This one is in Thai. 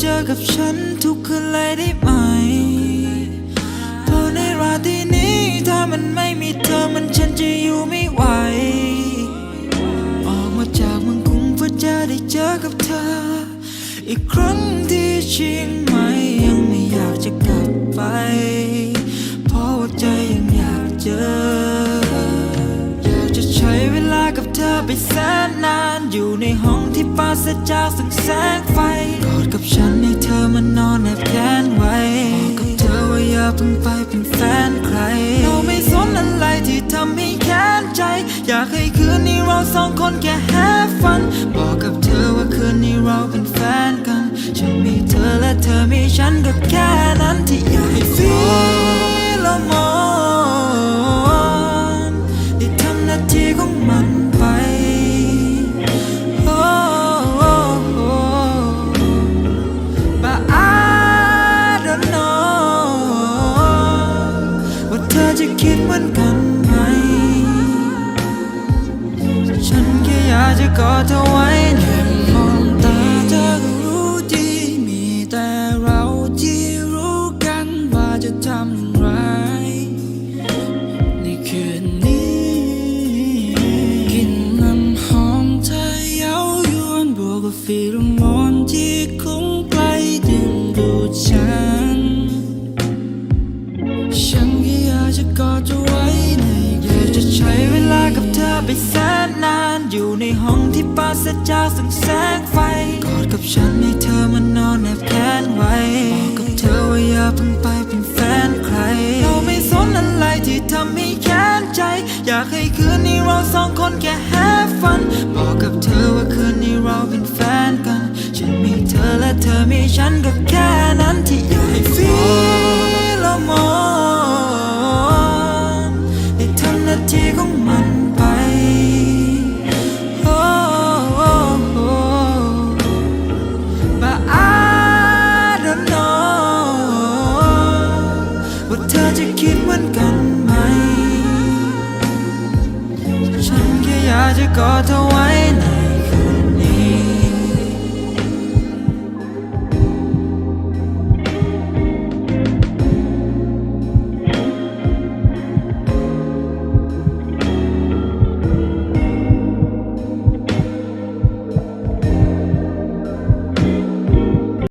เจอกับฉันทุกคืนเลยได้ไหมเพรในราตรีนี้ ถ้ามันไม่มีเธอมันฉันจะอยู่ไม่ไหว ออกมาจากเมืองกรุงเพื่อจะได้เจอกับเธอ อีกครั้งที่เชียงใหม่ยังไม่อยากจะกลับไป เพราะว่าใจยังอยากเจออยากจะใช้เวลากับเธอไปแสนนาน อยู่ในห้องที่ปราศจากแสงแสงไฟ ฉันให้เธอมานอนแอบแขนไว้บอกกับเธอว่าอย่าเพิ่งไปเป็นแฟนใคร เราไม่สนอะไรที่ทำให้แค้นใจ อยากให้คืนนี้เราสองคนแค่แฮฟัน บอกกับเธอว่าคืนนี้เราเป็นแฟนกัน ฉันมีเธอและเธอมีฉันก็แค่นั้นที่อยากให้ feel จะคิดเหมือนกันไหม ฉันแค่อยากจะกอดเธอไว้แค่มองตาเธอก็รู้ดีมีแต่เราที่รู้กันว่าจะทำอย่างไร ในคืนนี้กลินน้ำหอมเธอเย้ายวนบวกกับฟีโรโมนที่คุ ค่อยากจะไว้ในอยากจะใช้เวลากับเธอไปแสนนาน อยู่ในห้องที่ปราศจากแสงแสงไฟ กอดกับฉันให้เธอมานอนแนบแขนไว้บอกกับเธอว่าอย่าเพิ่งไปเป็นแฟนใคร เราไม่สนอะไรที่ทำให้แค้นใจ อยากให้คืนนี้เราสองคนแค่ have fun บอกกับเธอว่าคืนนี้เราเป็นแฟนกัน ฉันมีเธอและเธอมีฉันก็แค่นั้นที่อยาก ที่ของมันไป Oh, oh, oh. But I don't know ว่าเธอจะคิดเหมือนกันไหม ฉันแค่อยากจะกอดเธอไว้